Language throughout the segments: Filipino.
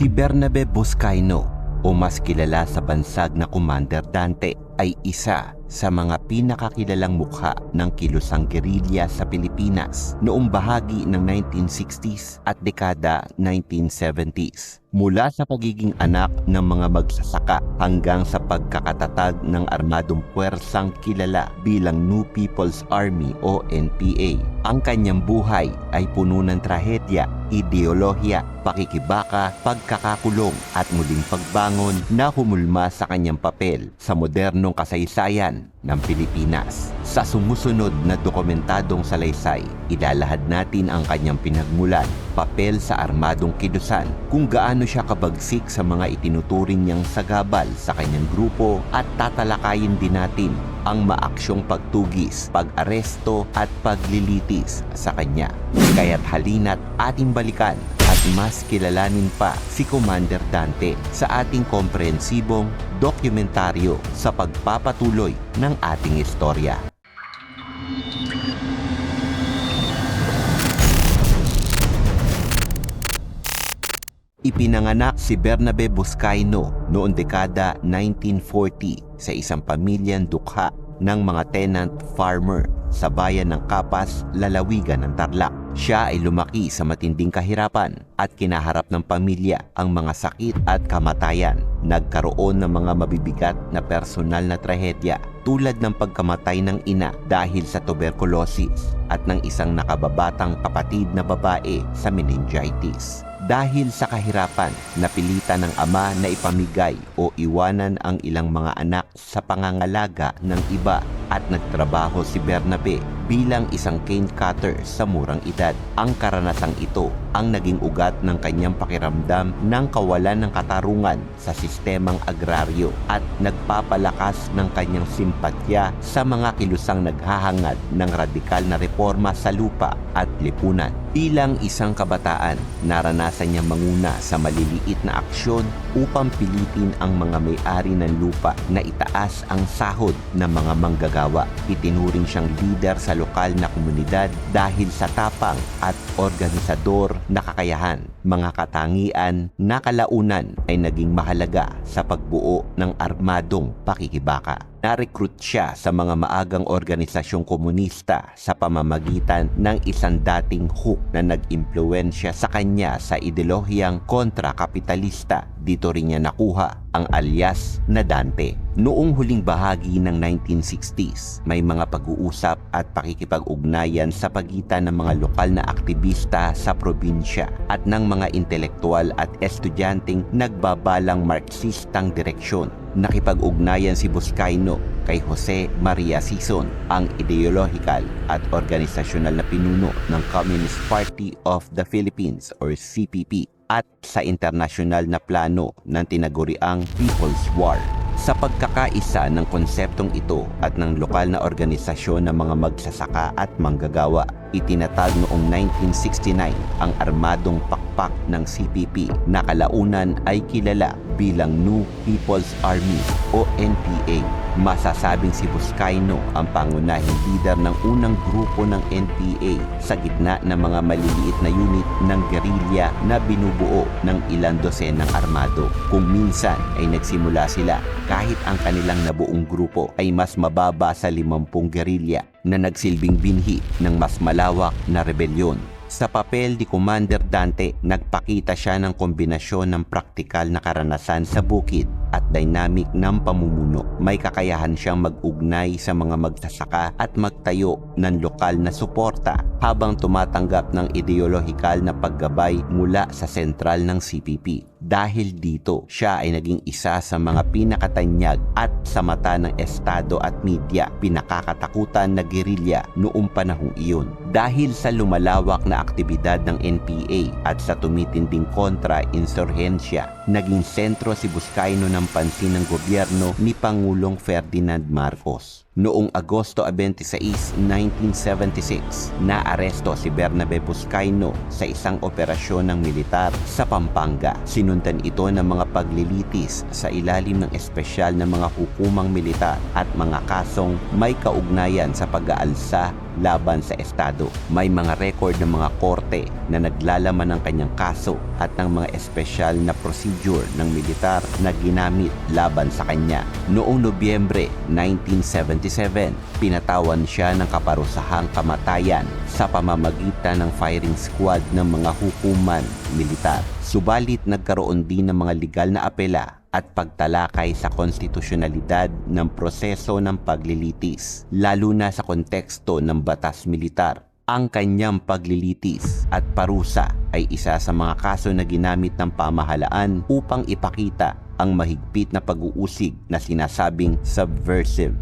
Si Bernabe Buscaino o mas kilala sa bansag na Commander Dante ay isa sa mga pinakakilalang mukha ng kilusang gerilya sa Pilipinas noong bahagi ng 1960s at dekada 1970s. Mula sa pagiging anak ng mga magsasaka hanggang sa pagkakatatag ng armadong puwersang kilala bilang New People's Army o NPA. Ang kanyang buhay ay puno ng trahedya, ideolohiya, pakikibaka, pagkakakulong at muling pagbangon na humulma sa kanyang papel sa modernong kasaysayan ng Pilipinas. Sa sumusunod na dokumentadong salaysay, ilalahad natin ang kanyang pinagmulan, papel sa armadong kidusan, kung gaano siya kabagsik sa mga itinuturing niyang sagabal sa kanyang grupo at tatalakayin din natin ang maaksyong pagtugis, pag-aresto at paglilitis sa kanya. Kaya't halina't ating balikan mas kilalanin pa si Commander Dante sa ating komprehensibong dokumentaryo sa pagpapatuloy ng ating istorya. Ipinanganak si Bernabe Buscaino noong dekada 1940 sa isang pamilyang dukha ng mga tenant farmer sa bayan ng Kapas, lalawigan ng Tarlac. Siya ay lumaki sa matinding kahirapan at kinaharap ng pamilya ang mga sakit at kamatayan. Nagkaroon ng mga mabibigat na personal na trahedya tulad ng pagkamatay ng ina dahil sa tuberculosis at ng isang nakababatang kapatid na babae sa meningitis. Dahil sa kahirapan, napilitan ng ama na ipamigay o iwanan ang ilang mga anak sa pangangalaga ng iba at nagtrabaho si Bernabe bilang isang cane cutter sa murang edad. Ang karanasang ito ang naging ugat ng kanyang pakiramdam ng kawalan ng katarungan sa sistemang agraryo at nagpapalakas ng kanyang simpatya sa mga kilusang naghahangad ng radikal na reforma sa lupa at lipunan. Bilang isang kabataan, naranasan niya manguna sa maliliit na aksyon upang pilitin ang mga may-ari ng lupa na itaas ang sahod ng mga manggagawa. Itinuring siyang leader sa lokal na komunidad dahil sa tapang at organisador na kakayahan. Mga katangian na kalaunan ay naging mahalaga sa pagbuo ng armadong pakikibaka. Na-recruit siya sa mga maagang organisasyong komunista sa pamamagitan ng isang dating hook na nag-impluensya sa kanya sa ideolohiyang kontra-kapitalista. Dito rin niya nakuha ang alias na Dante. Noong huling bahagi ng 1960s, may mga pag-uusap at pakikipag-ugnayan sa pagitan ng mga lokal na aktivista sa probinsya at ng mga intelektual at estudyanteng nagbabalang Marxistang direksyon nakipag-ugnayan si Buscaino kay Jose Maria Sison, ang ideological at organisasyonal na pinuno ng Communist Party of the Philippines or CPP at sa internasyonal na plano ng tinaguriang People's War. Sa pagkakaisa ng konseptong ito at ng lokal na organisasyon ng mga magsasaka at manggagawa, itinatag noong 1969 ang armadong pakpak ng CPP na kalaunan ay kilala bilang New People's Army o NPA. Masasabing si Buscaino ang pangunahing leader ng unang grupo ng NPA sa gitna ng mga maliliit na unit ng gerilya na binubuo ng ilang dosenang armado. Kung minsan ay nagsimula sila kahit ang kanilang nabuong grupo ay mas mababa sa 50 gerilya na nagsilbing binhi ng mas malawak na rebelyon. Sa papel ni Commander Dante, nagpakita siya ng kombinasyon ng praktikal na karanasan sa bukid dynamic ng pamumuno. May kakayahan siyang mag-ugnay sa mga magsasaka at magtayo ng lokal na suporta habang tumatanggap ng ideolohikal na paggabay mula sa sentral ng CPP. Dahil dito, siya ay naging isa sa mga pinakatanyag at sa mata ng estado at media pinakakatakutan na gerilya noong panahong iyon. Dahil sa lumalawak na aktibidad ng NPA at sa tumitinding kontra-insurhensya, naging sentro si Buscaino ng pansin ng gobyerno ni Pangulong Ferdinand Marcos. Noong Agosto 26, 1976, naaresto si Bernabe Buscaino sa isang operasyon ng militar sa Pampanga. Sinundan ito ng mga paglilitis sa ilalim ng espesyal na mga hukumang militar at mga kasong may kaugnayan sa pag-aalsa laban sa Estado. May mga record ng mga korte na naglalaman ng kanyang kaso at ng mga espesyal na procedure ng militar na ginamit laban sa kanya. Noong Nobyembre 1977, pinatawan siya ng kaparusahang kamatayan sa pamamagitan ng firing squad ng mga hukuman militar. Subalit nagkaroon din ng mga legal na apela at pagtalakay sa konstitusyonalidad ng proseso ng paglilitis, lalo na sa konteksto ng batas militar. Ang kanyang paglilitis at parusa ay isa sa mga kaso na ginamit ng pamahalaan upang ipakita ang mahigpit na pag-uusig na sinasabing subversive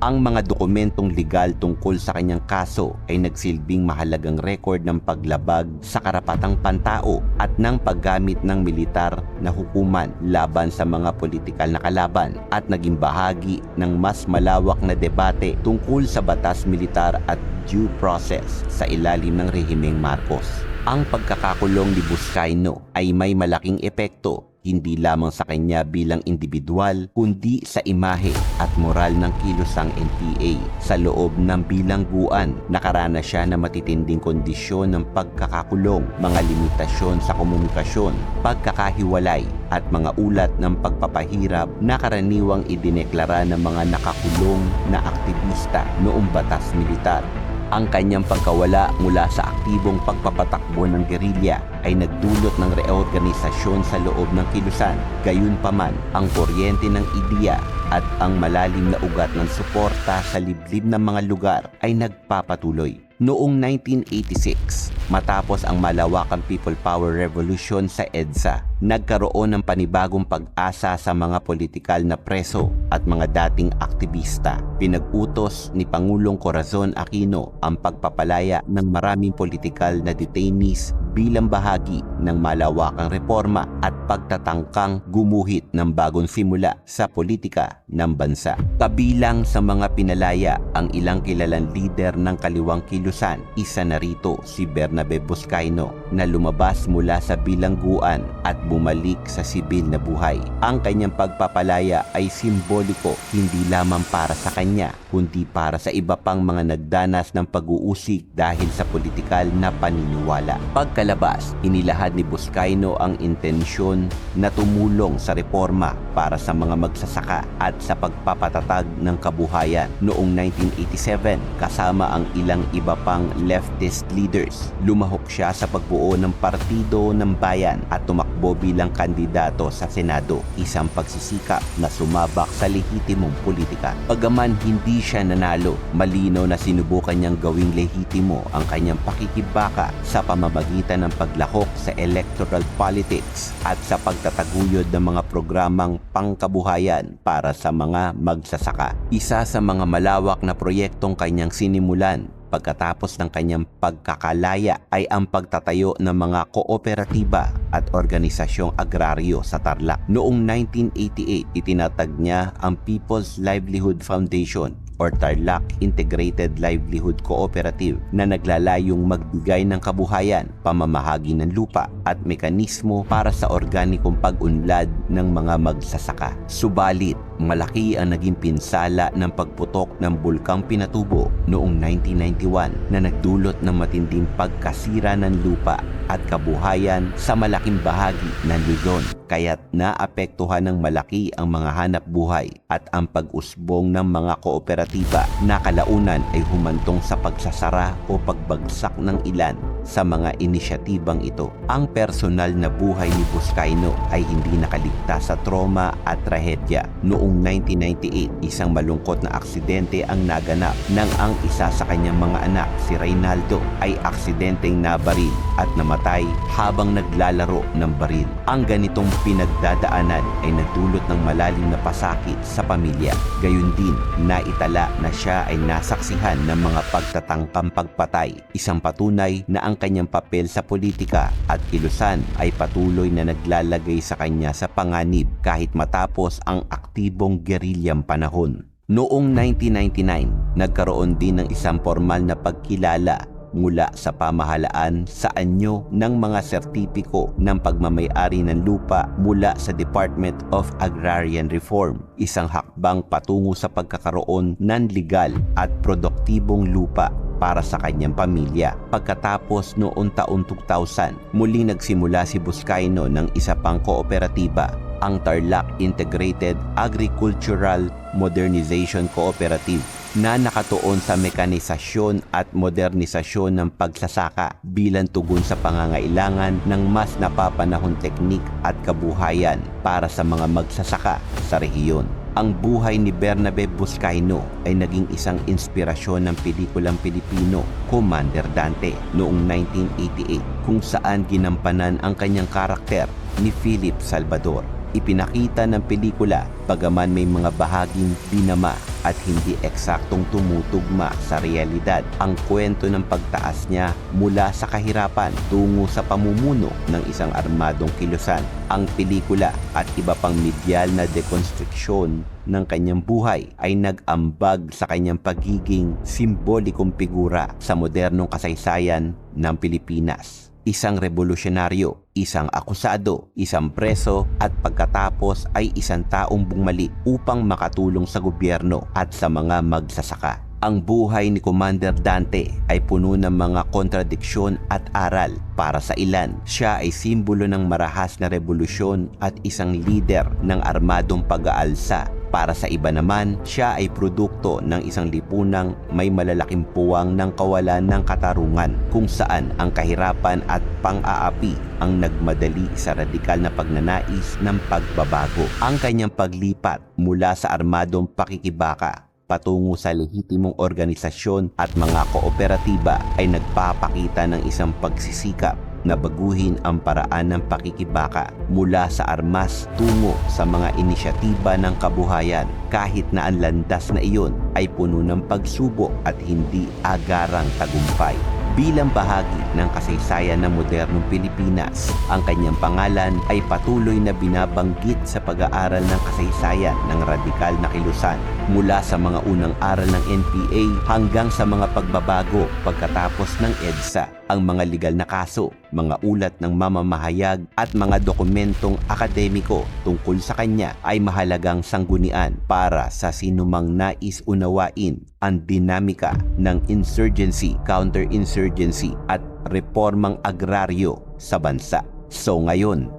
ang mga dokumentong legal tungkol sa kanyang kaso ay nagsilbing mahalagang record ng paglabag sa karapatang pantao at ng paggamit ng militar na hukuman laban sa mga politikal na kalaban at naging bahagi ng mas malawak na debate tungkol sa batas militar at due process sa ilalim ng rehimeng Marcos. Ang pagkakakulong ni Buscaino ay may malaking epekto hindi lamang sa kanya bilang individual kundi sa imahe at moral ng kilusang NPA. Sa loob ng bilangguan, nakarana siya na matitinding kondisyon ng pagkakakulong, mga limitasyon sa komunikasyon, pagkakahiwalay at mga ulat ng pagpapahirap na karaniwang idineklara ng mga nakakulong na aktivista noong batas militar ang kanyang pagkawala mula sa aktibong pagpapatakbo ng gerilya ay nagdulot ng reorganisasyon sa loob ng kilusan. Gayunpaman, ang kuryente ng ideya at ang malalim na ugat ng suporta sa liblib ng mga lugar ay nagpapatuloy. Noong 1986, matapos ang malawakang People Power Revolution sa EDSA, nagkaroon ng panibagong pag-asa sa mga politikal na preso at mga dating aktivista. Pinag-utos ni Pangulong Corazon Aquino ang pagpapalaya ng maraming politikal na detainees bilang bahagi ng malawakang reforma at pagtatangkang gumuhit ng bagong simula sa politika ng bansa. Kabilang sa mga pinalaya ang ilang kilalang lider ng kaliwang kilusan, isa na rito si Bernabe Boscaino na lumabas mula sa bilangguan at bumalik sa sibil na buhay. Ang kanyang pagpapalaya ay simboliko hindi lamang para sa kanya kundi para sa iba pang mga nagdanas ng pag-uusig dahil sa politikal na paniniwala. Pagkalabas, inilahad ni Buscaino ang intensyon na tumulong sa reforma para sa mga magsasaka at sa pagpapatatag ng kabuhayan. Noong 1987, kasama ang ilang iba pang leftist leaders, lumahok siya sa pagbuo ng Partido ng Bayan at tumakbo bilang kandidato sa Senado, isang pagsisikap na sumabak sa lehitimong politika. Pagaman hindi siya nanalo, malinaw na sinubukan niyang gawing lehitimo ang kanyang pakikibaka sa pamamagitan ng paglahok sa electoral politics at sa pagtataguyod ng mga programang pangkabuhayan para sa mga magsasaka. Isa sa mga malawak na proyektong kanyang sinimulan pagkatapos ng kanyang pagkakalaya ay ang pagtatayo ng mga kooperatiba at organisasyong agraryo sa Tarlac. Noong 1988, itinatag niya ang People's Livelihood Foundation or Tarlac Integrated Livelihood Cooperative na naglalayong magbigay ng kabuhayan, pamamahagi ng lupa at mekanismo para sa organikong pag-unlad ng mga magsasaka. Subalit, malaki ang naging pinsala ng pagputok ng bulkang Pinatubo noong 1991 na nagdulot ng matinding pagkasira ng lupa at kabuhayan sa malaking bahagi ng Luzon kaya't naapektuhan ng malaki ang mga hanap buhay at ang pag-usbong ng mga kooperatiba na kalaunan ay humantong sa pagsasara o pagbagsak ng ilan sa mga inisyatibang ito. Ang personal na buhay ni Buscaino ay hindi nakaligtas sa trauma at trahedya. Noong 1998, isang malungkot na aksidente ang naganap nang ang isa sa kanyang mga anak, si Reynaldo, ay aksidenteng nabaril at namatay habang naglalaro ng baril. Ang ganitong pinagdadaanan ay nagdulot ng malalim na pasakit sa pamilya. Gayun din, naitala na siya ay nasaksihan ng mga pagtatangkang pagpatay, isang patunay na ang kanyang papel sa politika at kilusan ay patuloy na naglalagay sa kanya sa panganib kahit matapos ang aktibong gerilyang panahon. Noong 1999, nagkaroon din ng isang formal na pagkilala mula sa pamahalaan sa anyo ng mga sertipiko ng pagmamayari ng lupa mula sa Department of Agrarian Reform, isang hakbang patungo sa pagkakaroon ng legal at produktibong lupa para sa kanyang pamilya. Pagkatapos noong taon 2000, muling nagsimula si Buscaino ng isa pang kooperatiba, ang Tarlac Integrated Agricultural Modernization Cooperative na nakatuon sa mekanisasyon at modernisasyon ng pagsasaka bilang tugon sa pangangailangan ng mas napapanahon teknik at kabuhayan para sa mga magsasaka sa rehiyon. Ang buhay ni Bernabe Buscaino ay naging isang inspirasyon ng pelikulang Pilipino, Commander Dante, noong 1988 kung saan ginampanan ang kanyang karakter ni Philip Salvador. Ipinakita ng pelikula bagaman may mga bahaging binama at hindi eksaktong tumutugma sa realidad ang kwento ng pagtaas niya mula sa kahirapan tungo sa pamumuno ng isang armadong kilusan. Ang pelikula at iba pang medyal na dekonstruksyon ng kanyang buhay ay nag-ambag sa kanyang pagiging simbolikong figura sa modernong kasaysayan ng Pilipinas isang revolusyonaryo, isang akusado, isang preso at pagkatapos ay isang taong bumalik upang makatulong sa gobyerno at sa mga magsasaka. Ang buhay ni Commander Dante ay puno ng mga kontradiksyon at aral. Para sa ilan, siya ay simbolo ng marahas na revolusyon at isang lider ng armadong pag-aalsa para sa iba naman, siya ay produkto ng isang lipunang may malalaking puwang ng kawalan ng katarungan kung saan ang kahirapan at pang-aapi ang nagmadali sa radikal na pagnanais ng pagbabago. Ang kanyang paglipat mula sa armadong pakikibaka patungo sa lehitimong organisasyon at mga kooperatiba ay nagpapakita ng isang pagsisikap na baguhin ang paraan ng pakikibaka mula sa armas tungo sa mga inisyatiba ng kabuhayan kahit na ang landas na iyon ay puno ng pagsubok at hindi agarang tagumpay. Bilang bahagi ng kasaysayan ng modernong Pilipinas, ang kanyang pangalan ay patuloy na binabanggit sa pag-aaral ng kasaysayan ng radikal na kilusan mula sa mga unang aral ng NPA hanggang sa mga pagbabago pagkatapos ng EDSA ang mga legal na kaso, mga ulat ng mamamahayag at mga dokumentong akademiko tungkol sa kanya ay mahalagang sanggunian para sa sinumang nais unawain ang dinamika ng insurgency, counterinsurgency at reformang agraryo sa bansa. So ngayon,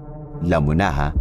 lamo ha,